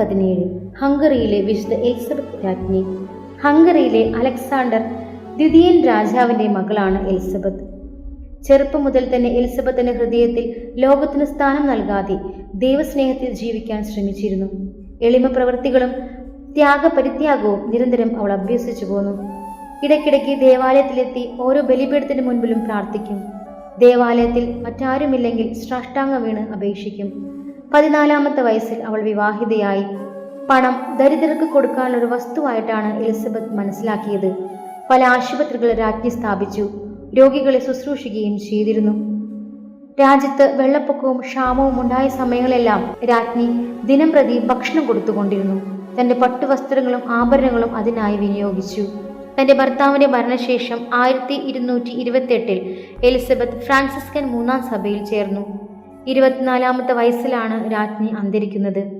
പതിനേഴ്. ഹംഗറിയിലെ വിശുദ്ധ എലിസബത്ത് രാജ്ഞി. ഹംഗറിയിലെ അലക്സാണ്ടർ ദ്വിതീയൻ രാജാവിന്റെ മകളാണ് എലിസബത്ത്. ചെറുപ്പം മുതൽ തന്നെ എലിസബത്തിന്റെ ഹൃദയത്തിൽ ലോകത്തിന് സ്ഥാനം നൽകാതെ ദൈവസ്നേഹത്തിൽ ജീവിക്കാൻ ശ്രമിച്ചിരുന്നു. എളിമ പ്രവൃത്തികളും ത്യാഗപരിത്യാഗവും നിരന്തരം അവൾ അഭ്യസിച്ചു പോന്നു. ഇടയ്ക്കിടയ്ക്ക് ദേവാലയത്തിലെത്തി ഓരോ ബലിപീഠത്തിന് മുൻപിലും പ്രാർത്ഥിക്കും. ദേവാലയത്തിൽ മറ്റാരുമില്ലെങ്കിൽ സാഷ്ടാംഗം വീണ് അപേക്ഷിക്കും. പതിനാലാമത്തെ വയസ്സിൽ അവൾ വിവാഹിതയായി. പണം ദരിദ്രർക്ക് കൊടുക്കാനുള്ള ഒരു വസ്തുവായിട്ടാണ് എലിസബത്ത് മനസ്സിലാക്കിയത്. പല ആശുപത്രികൾ രാജ്ഞി സ്ഥാപിച്ചു. രോഗികളെ ശുശ്രൂഷിക്കുകയും ചെയ്തിരുന്നു. രാജ്യത്ത് വെള്ളപ്പൊക്കവും ക്ഷാമവും ഉണ്ടായ സമയങ്ങളെല്ലാം രാജ്ഞി ദിനം പ്രതി ഭക്ഷണം കൊടുത്തുകൊണ്ടിരുന്നു. തന്റെ പട്ടുവസ്ത്രങ്ങളും ആഭരണങ്ങളും അതിനായി വിനിയോഗിച്ചു. തന്റെ ഭർത്താവിന്റെ മരണശേഷം ആയിരത്തി ഇരുന്നൂറ്റി ഇരുപത്തെട്ടിൽ എലിസബത്ത് ഫ്രാൻസിസ്കൻ മൂന്നാം സഭയിൽ ചേർന്നു. ഇരുപത്തിനാലാമത്തെ വയസ്സിലാണ് രാജ്ഞി അന്തരിക്കുന്നത്.